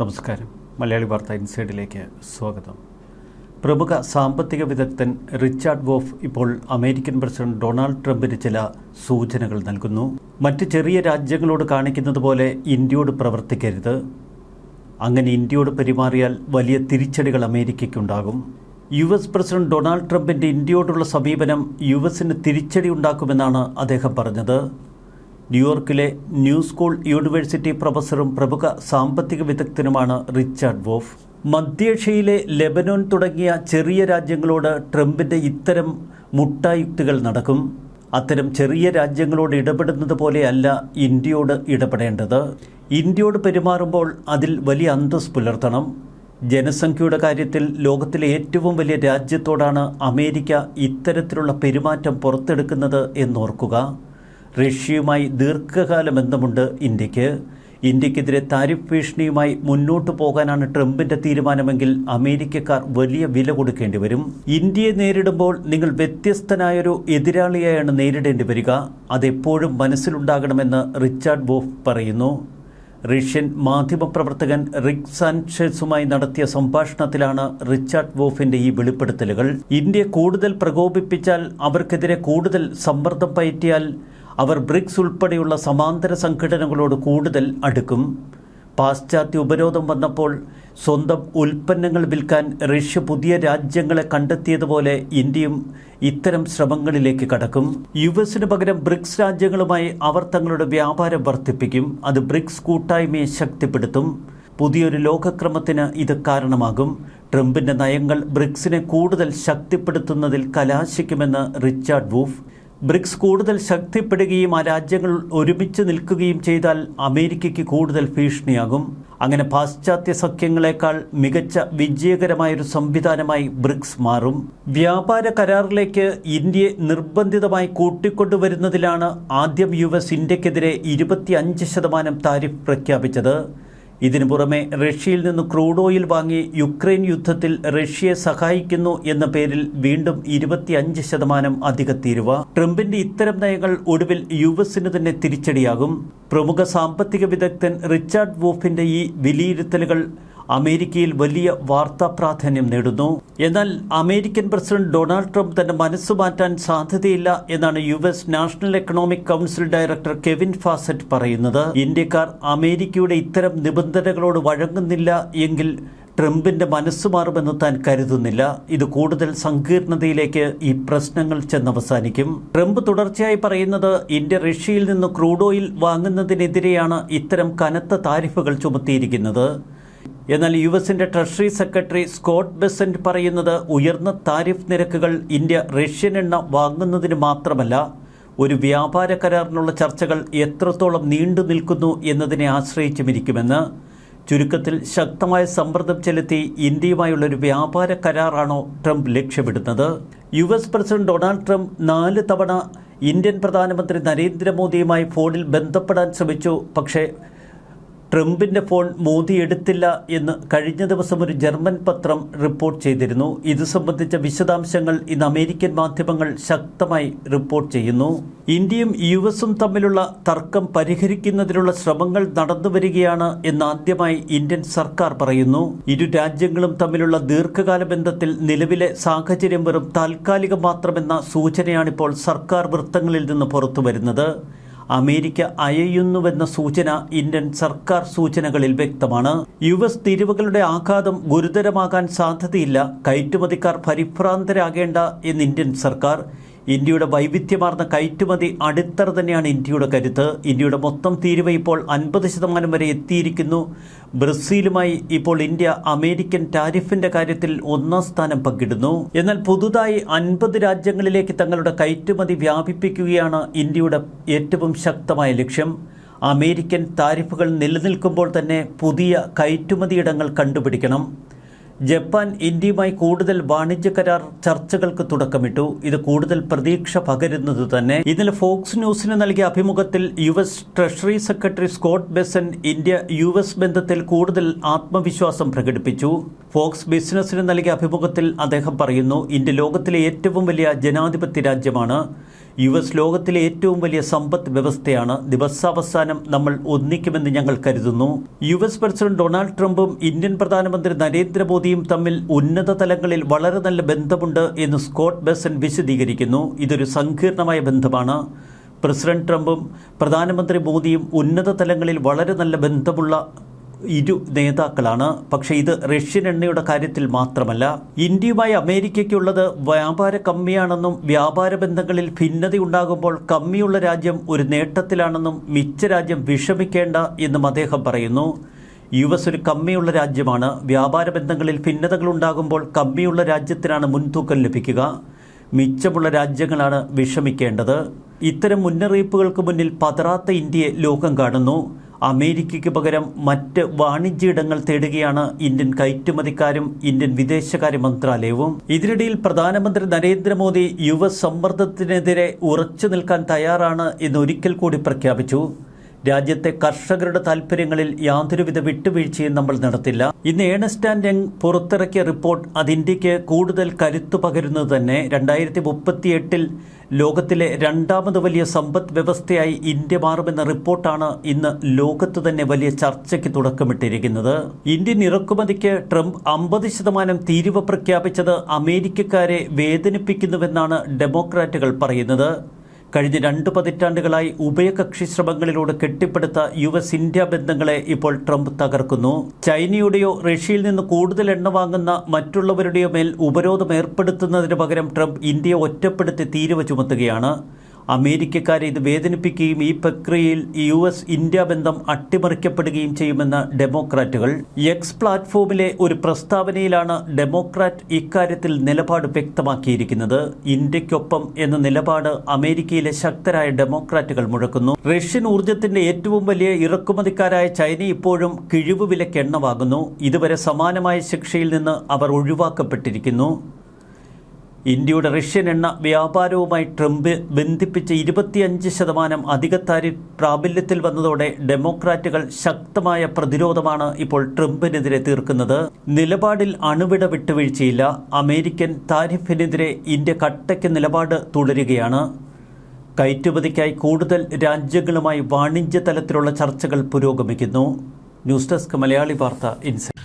നമസ്കാരം. മലയാളി വാർത്ത ഇൻസൈഡിലേക്ക് സ്വാഗതം. പ്രമുഖ സാമ്പത്തിക വിദഗ്ധൻ റിച്ചാർഡ് വോഫ് ഇപ്പോൾ അമേരിക്കൻ പ്രസിഡന്റ് ഡൊണാൾഡ് ട്രംപിന് ചില സൂചനകൾ നൽകുന്നു. മറ്റ് ചെറിയ രാജ്യങ്ങളോട് കാണിക്കുന്നത് പോലെ ഇന്ത്യയോട് പ്രവർത്തിക്കരുത്. അങ്ങനെ ഇന്ത്യയോട് പെരുമാറിയാൽ വലിയ തിരിച്ചടികൾ അമേരിക്കയ്ക്കുണ്ടാകും. യു എസ് പ്രസിഡന്റ് ഡൊണാൾഡ് ട്രംപിന്റെ ഇന്ത്യയോടുള്ള സമീപനം യു എസിന് തിരിച്ചടി ഉണ്ടാക്കുമെന്നാണ് അദ്ദേഹം പറഞ്ഞത്. ന്യൂയോർക്കിലെ ന്യൂ സ്കൂൾ യൂണിവേഴ്സിറ്റി പ്രൊഫസറും പ്രമുഖ സാമ്പത്തിക വിദഗ്ധനുമാണ് റിച്ചാർഡ് വോഫ്. മധ്യേഷ്യയിലെ ലെബനോൻ തുടങ്ങിയ ചെറിയ രാജ്യങ്ങളോട് ട്രംപിന്റെ ഇത്തരം മുട്ടായുക്തികൾ നടക്കും. അത്തരം ചെറിയ രാജ്യങ്ങളോട് ഇടപെടുന്നത് പോലെയല്ല ഇന്ത്യയോട് ഇടപെടേണ്ടത്. ഇന്ത്യയോട് പെരുമാറുമ്പോൾ അതിൽ വലിയ അന്തസ് പുലർത്തണം. ജനസംഖ്യയുടെ കാര്യത്തിൽ ലോകത്തിലെ ഏറ്റവും വലിയ രാജ്യത്തോടാണ് അമേരിക്ക ഇത്തരത്തിലുള്ള പെരുമാറ്റം പുറത്തെടുക്കുന്നത് എന്നോർക്കുക. റഷ്യയുമായി ദീർഘകാല ബന്ധമുണ്ട് ഇന്ത്യയ്ക്ക്. ഇന്ത്യക്കെതിരെ താരിഫ് ഭീഷണിയുമായി മുന്നോട്ടു പോകാനാണ് ട്രംപിന്റെ തീരുമാനമെങ്കിൽ അമേരിക്കക്കാർ വലിയ വില കൊടുക്കേണ്ടി വരും. ഇന്ത്യയെ നേരിടുമ്പോൾ നിങ്ങൾ വ്യത്യസ്തനായൊരു എതിരാളിയായാണ് നേരിടേണ്ടി വരിക. അതെപ്പോഴും മനസ്സിലുണ്ടാകണമെന്ന് റിച്ചാർഡ് ബോഫ് പറയുന്നു. റഷ്യൻ മാധ്യമപ്രവർത്തകൻ റിക് സാൻഷസുമായി നടത്തിയ സംഭാഷണത്തിലാണ് റിച്ചാർഡ് വോഫിന്റെ ഈ വെളിപ്പെടുത്തലുകൾ. ഇന്ത്യ കൂടുതൽ പ്രകോപിപ്പിച്ചാൽ അവർക്കെതിരെ കൂടുതൽ സമ്മർദ്ദം പയറ്റിയാൽ അവർ ബ്രിക്സ് ഉൾപ്പെടെയുള്ള സമാന്തര സംഘടനകളോട് കൂടുതൽ അടുക്കും. പാശ്ചാത്യ ഉപരോധം വന്നപ്പോൾ സ്വന്തം ഉൽപ്പന്നങ്ങൾ വിൽക്കാൻ റഷ്യ പുതിയ രാജ്യങ്ങളെ കണ്ടെത്തിയതുപോലെ ഇന്ത്യയും ഇത്തരം ശ്രമങ്ങളിലേക്ക് കടക്കും. യു എസിന് പകരം ബ്രിക്സ് രാജ്യങ്ങളുമായി അവർ തങ്ങളുടെ വ്യാപാരം വർദ്ധിപ്പിക്കും. അത് ബ്രിക്സ് കൂട്ടായ്മയെ ശക്തിപ്പെടുത്തും. പുതിയൊരു ലോകക്രമത്തിന് ഇത് കാരണമാകും. ട്രംപിന്റെ നയങ്ങൾ ബ്രിക്സിനെ കൂടുതൽ ശക്തിപ്പെടുത്തുന്നതിൽ കലാശിക്കുമെന്ന് റിച്ചാർഡ് വൂഫ്. ബ്രിക്സ് കൂടുതൽ ശക്തിപ്പെടുകയും ആ രാജ്യങ്ങൾ ഒരുമിച്ച് നിൽക്കുകയും ചെയ്താൽ അമേരിക്കയ്ക്ക് കൂടുതൽ ഭീഷണിയാകും. അങ്ങനെ പാശ്ചാത്യ സഖ്യങ്ങളെക്കാൾ മികച്ച വിജയകരമായൊരു സംവിധാനമായി ബ്രിക്സ് മാറും. വ്യാപാര കരാറിലേക്ക് ഇന്ത്യയെ നിർബന്ധിതമായി കൂട്ടിക്കൊണ്ടുവരുന്നതിലാണ് ആദ്യം യു എസ് ഇന്ത്യക്കെതിരെ ഇരുപത്തിയഞ്ച് ശതമാനം താരിഫ് പ്രഖ്യാപിച്ചത്. ഇതിനു പുറമെ റഷ്യയിൽ നിന്ന് ക്രൂഡ് ഓയിൽ വാങ്ങി യുക്രൈൻ യുദ്ധത്തിൽ റഷ്യയെ സഹായിക്കുന്നു എന്ന പേരിൽ വീണ്ടും ഇരുപത്തിയഞ്ച് ശതമാനം അധിക തീരുവ. ട്രംപിന്റെ ഇത്തരം നയങ്ങൾ ഒടുവിൽ യു എസിന് തന്നെ തിരിച്ചടിയാകും. പ്രമുഖ സാമ്പത്തിക വിദഗ്ധൻ റിച്ചാർഡ് വോഫിന്റെ ഈ വിലയിരുത്തലുകൾ അമേരിക്കയിൽ വലിയ വാർത്താ പ്രാധാന്യം നേടുന്നു. എന്നാൽ അമേരിക്കൻ പ്രസിഡന്റ് ഡൊണാൾഡ് ട്രംപ് തന്റെ മനസ്സ് മാറ്റാൻ സാധ്യതയില്ല എന്നാണ് U S national economic council director Kevin Hassett പറയുന്നത്. ഇന്ത്യക്കാർ അമേരിക്കയുടെ ഇത്തരം നിബന്ധനകളോട് വഴങ്ങുന്നില്ല എങ്കിൽ ട്രംപിന്റെ മനസ്സ് മാറുമെന്ന് താൻ കരുതുന്നില്ല. ഇത് കൂടുതൽ സങ്കീർണതയിലേക്ക് ഈ പ്രശ്നങ്ങൾ ചെന്നവസാനിക്കും. ട്രംപ് തുടർച്ചയായി പറയുന്നത് ഇന്ത്യ റഷ്യയിൽ നിന്ന് ക്രൂഡ് ഓയിൽ വാങ്ങുന്നതിനെതിരെയാണ് ഇത്തരം കനത്ത താരിഫുകൾ ചുമത്തിയിരിക്കുന്നത്. എന്നാൽ യു എസിന്റെ ട്രഷറി സെക്രട്ടറി സ്കോട്ട് ബെസന്റ് പറയുന്നത് ഉയർന്ന താരിഫ് നിരക്കുകൾ ഇന്ത്യ റഷ്യൻ എണ്ണ വാങ്ങുന്നതിന് മാത്രമല്ല ഒരു വ്യാപാര കരാറിനുള്ള ചർച്ചകൾ എത്രത്തോളം നീണ്ടു നിൽക്കുന്നു എന്നതിനെ ആശ്രയിച്ചുമിരിക്കുമെന്ന് ചുരുക്കത്തിൽ ശക്തമായ സമ്മർദ്ദം ചെലുത്തി ഇന്ത്യയുമായുള്ള ഒരു വ്യാപാര കരാറാണോ ട്രംപ് ലക്ഷ്യമിടുന്നത്. U S president Donald Trump നാല് തവണ ഇന്ത്യൻ പ്രധാനമന്ത്രി നരേന്ദ്രമോദിയുമായി ഫോണിൽ ബന്ധപ്പെടാൻ ശ്രമിച്ചു. പക്ഷേ ട്രംപിന്റെ ഫോൺ മോദി എടുത്തില്ല എന്ന് കഴിഞ്ഞ ദിവസം ഒരു ജർമ്മൻ പത്രം റിപ്പോർട്ട് ചെയ്തിരുന്നു. ഇത് സംബന്ധിച്ച വിശദാംശങ്ങൾ ഇന്ന് അമേരിക്കൻ മാധ്യമങ്ങൾ ശക്തമായി റിപ്പോർട്ട് ചെയ്യുന്നു. ഇന്ത്യയും യു എസും തമ്മിലുള്ള തർക്കം പരിഹരിക്കുന്നതിനുള്ള ശ്രമങ്ങൾ നടന്നുവരികയാണ് എന്ന് ആദ്യമായി ഇന്ത്യൻ സർക്കാർ പറയുന്നു. ഇരു രാജ്യങ്ങളും തമ്മിലുള്ള ദീർഘകാല ബന്ധത്തിൽ നിലവിലെ സാഹചര്യം വെറും താൽക്കാലികം മാത്രമെന്ന സൂചനയാണിപ്പോൾ സർക്കാർ വൃത്തങ്ങളിൽ നിന്ന് പുറത്തുവരുന്നത്. അമേരിക്ക അയയുന്നുവെന്ന സൂചന ഇന്ത്യൻ സർക്കാർ സൂചനകളിൽ വ്യക്തമാണ്. യു എസ് തീരുവകളുടെ ആഘാതം ഗുരുതരമാകാൻ സാധ്യതയില്ല. കയറ്റുമതിക്കാർ പരിഭ്രാന്തരാകേണ്ട എന്ന് ഇന്ത്യൻ സർക്കാർ. ഇന്ത്യയുടെ വൈവിധ്യമാർന്ന കയറ്റുമതി അടിത്തറ തന്നെയാണ് ഇന്ത്യയുടെ കരുത്ത്. ഇന്ത്യയുടെ മൊത്തം തീരുവ ഇപ്പോൾ അൻപത് ശതമാനം വരെ എത്തിയിരിക്കുന്നു. ബ്രസീലുമായി ഇപ്പോൾ ഇന്ത്യ അമേരിക്കൻ ടാരിഫിന്റെ കാര്യത്തിൽ ഒന്നാം സ്ഥാനം പങ്കിടുന്നു. എന്നാൽ പുതുതായി അൻപത് രാജ്യങ്ങളിലേക്ക് തങ്ങളുടെ കയറ്റുമതി വ്യാപിപ്പിക്കുകയാണ് ഇന്ത്യയുടെ ഏറ്റവും ശക്തമായ ലക്ഷ്യം. അമേരിക്കൻ താരിഫുകൾ നിലനിൽക്കുമ്പോൾ തന്നെ പുതിയ കയറ്റുമതിയിടങ്ങൾ കണ്ടുപിടിക്കണം. ജപ്പാൻ ഇന്ത്യയുമായി കൂടുതൽ വാണിജ്യ കരാർ ചർച്ചകൾക്ക് തുടക്കമിട്ടു. ഇത് കൂടുതൽ പ്രതീക്ഷ പകരുന്നത് തന്നെ. ഇന്നലെ ഫോക്സ് ന്യൂസിന് നൽകിയ അഭിമുഖത്തിൽ U S treasury secretary Scott Bessent India U S ബന്ധത്തിൽ കൂടുതൽ ആത്മവിശ്വാസം പ്രകടിപ്പിച്ചു. ഫോക്സ് ബിസിനസിന് നൽകിയ അഭിമുഖത്തിൽ അദ്ദേഹം പറയുന്നു ഇന്ത്യ ലോകത്തിലെ ഏറ്റവും വലിയ ജനാധിപത്യ രാജ്യമാണ്. യു എസ് ലോകത്തിലെ ഏറ്റവും വലിയ സമ്പദ് വ്യവസ്ഥയാണ് ദിവസാവസാനം നമ്മൾ ഒന്നിക്കുമെന്ന് ഞങ്ങൾ കരുതുന്നു. യു എസ് പ്രസിഡന്റ് ഡൊണാൾഡ് ട്രംപും ഇന്ത്യൻ പ്രധാനമന്ത്രി നരേന്ദ്രമോദിയും തമ്മിൽ ഉന്നത തലങ്ങളിൽ വളരെ നല്ല ബന്ധമുണ്ട് എന്ന് സ്കോട്ട് ബെസൻ വിശദീകരിക്കുന്നു. ഇതൊരു സങ്കീർണമായ ബന്ധമാണ്. പ്രസിഡന്റ് ട്രംപും പ്രധാനമന്ത്രി മോദിയും ഉന്നത തലങ്ങളിൽ വളരെ നല്ല ബന്ധമുള്ള ഇരു നേതാക്കളാണ്. പക്ഷേ ഇത് റഷ്യൻ എണ്ണയുടെ കാര്യത്തിൽ മാത്രമല്ല ഇന്ത്യയുമായി അമേരിക്കയ്ക്കുള്ളത് വ്യാപാര കമ്മിയാണെന്നും വ്യാപാര ബന്ധങ്ങളിൽ ഭിന്നതയുണ്ടാകുമ്പോൾ കമ്മിയുള്ള രാജ്യം ഒരു നേട്ടത്തിലാണെന്നും മിച്ച രാജ്യം വിഷമിക്കേണ്ട എന്നും അദ്ദേഹം പറയുന്നു. യു എസ് ഒരു കമ്മിയുള്ള രാജ്യമാണ്. വ്യാപാര ബന്ധങ്ങളിൽ ഭിന്നതകൾ ഉണ്ടാകുമ്പോൾ കമ്മിയുള്ള രാജ്യത്തിനാണ് മുൻതൂക്കം ലഭിക്കുക. മിച്ചമുള്ള രാജ്യങ്ങളാണ് വിഷമിക്കേണ്ടത്. ഇത്തരം മുന്നറിയിപ്പുകൾക്ക് മുന്നിൽ പതറാത്ത ഇന്ത്യയെ ലോകം കാണുന്നു. അമേരിക്കയ്ക്ക് പകരം മറ്റ് വാണിജ്യ തേടുകയാണ് ഇന്ത്യൻ കയറ്റുമതിക്കാരും ഇന്ത്യൻ വിദേശകാര്യ മന്ത്രാലയവും. ഇതിനിടയിൽ പ്രധാനമന്ത്രി നരേന്ദ്രമോദി യുവ സമ്മർദ്ദത്തിനെതിരെ ഉറച്ചു നിൽക്കാൻ തയ്യാറാണ് എന്ന് ഒരിക്കൽ കൂടി പ്രഖ്യാപിച്ചു. രാജ്യത്തെ കർഷകരുടെ താൽപ്പര്യങ്ങളിൽ യാതൊരുവിധ വിട്ടുവീഴ്ചയും നമ്മൾ നടത്തില്ല. ഇന്ന് ഏണസ്റ്റ് ആൻഡ് യങ് പുറത്തിറക്കിയ റിപ്പോർട്ട് അത് ഇന്ത്യയ്ക്ക് കൂടുതൽ കരുത്തു പകരുന്നത് തന്നെ രണ്ടായിരത്തി മുപ്പത്തിയെട്ടിൽ ലോകത്തിലെ രണ്ടാമത് വലിയ സമ്പദ് വ്യവസ്ഥയായി ഇന്ത്യ മാറുമെന്ന റിപ്പോർട്ടാണ് ഇന്ന് ലോകത്ത് തന്നെ വലിയ ചർച്ചയ്ക്ക് തുടക്കമിട്ടിരിക്കുന്നത്. ഇന്ത്യൻ ഇറക്കുമതിക്ക് ട്രംപ് അമ്പത് ശതമാനം തീരുവ പ്രഖ്യാപിച്ചത് അമേരിക്കക്കാരെ വേദനിപ്പിക്കുന്നുവെന്നാണ് ഡെമോക്രാറ്റുകൾ പറയുന്നത്. കഴിഞ്ഞ രണ്ട് പതിറ്റാണ്ടുകളായി ഉഭയകക്ഷി ശ്രമങ്ങളിലൂടെ കെട്ടിപ്പടുത്ത യു എസ് ഇന്ത്യ ബന്ധങ്ങളെ ഇപ്പോൾ ട്രംപ് തകർക്കുന്നു. ചൈനയുടെയോ റഷ്യയിൽ നിന്ന് കൂടുതൽ എണ്ണ വാങ്ങുന്ന മറ്റുള്ളവരുടെയോ മേൽ ഉപരോധം ഏർപ്പെടുത്തുന്നതിന് പകരം ട്രംപ് ഇന്ത്യയെ ഒറ്റപ്പെടുത്തി തീരുവ ചുമത്തുകയാണ്. അമേരിക്കക്കാരെ ഇത് വേദനിപ്പിക്കുകയും ഈ പ്രക്രിയയിൽ യു എസ് ഇന്ത്യ ബന്ധം അട്ടിമറിക്കപ്പെടുകയും ചെയ്യുമെന്ന് ഡെമോക്രാറ്റുകൾ. എക്സ് പ്ലാറ്റ്ഫോമിലെ ഒരു പ്രസ്താവനയിലാണ് ഡെമോക്രാറ്റ് ഇക്കാര്യത്തിൽ നിലപാട് വ്യക്തമാക്കിയിരിക്കുന്നത്. ഇന്ത്യക്കൊപ്പം എന്ന നിലപാട് അമേരിക്കയിലെ ശക്തരായ ഡെമോക്രാറ്റുകൾ മുഴക്കുന്നു. റഷ്യൻ ഊർജത്തിന്റെ ഏറ്റവും വലിയ ഇറക്കുമതിക്കാരായ ചൈന ഇപ്പോഴും കിഴിവ് വിലക്ക് വാങ്ങുന്നു ഇതുവരെ സമാനമായ ശിക്ഷയിൽ നിന്ന് അവർ ഒഴിവാക്കപ്പെട്ടിരിക്കുന്നു. ഇന്ത്യയുടെ റഷ്യൻ എണ്ണ വ്യാപാരവുമായി ട്രംപ് ബന്ധിപ്പിച്ച് ഇരുപത്തിയഞ്ച് ശതമാനം അധിക താരി പ്രാബല്യത്തിൽ വന്നതോടെ ഡെമോക്രാറ്റുകൾ ശക്തമായ പ്രതിരോധമാണ് ഇപ്പോൾ ട്രംപിനെതിരെ തീർക്കുന്നത്. നിലപാടിൽ അണുവിട വിട്ടുവീഴ്ചയില്ല. അമേരിക്കൻ താരിഫിനെതിരെ ഇന്ത്യ കട്ടയ്ക്ക് നിലപാട് തുടരുകയാണ്. കയറ്റുമതിക്കായി കൂടുതൽ രാജ്യങ്ങളുമായി വാണിജ്യ തലത്തിലുള്ള ചർച്ചകൾ പുരോഗമിക്കുന്നു. ന്യൂസ് ഡെസ്ക് മലയാളി വാർത്ത ഇൻസൈറ്റ്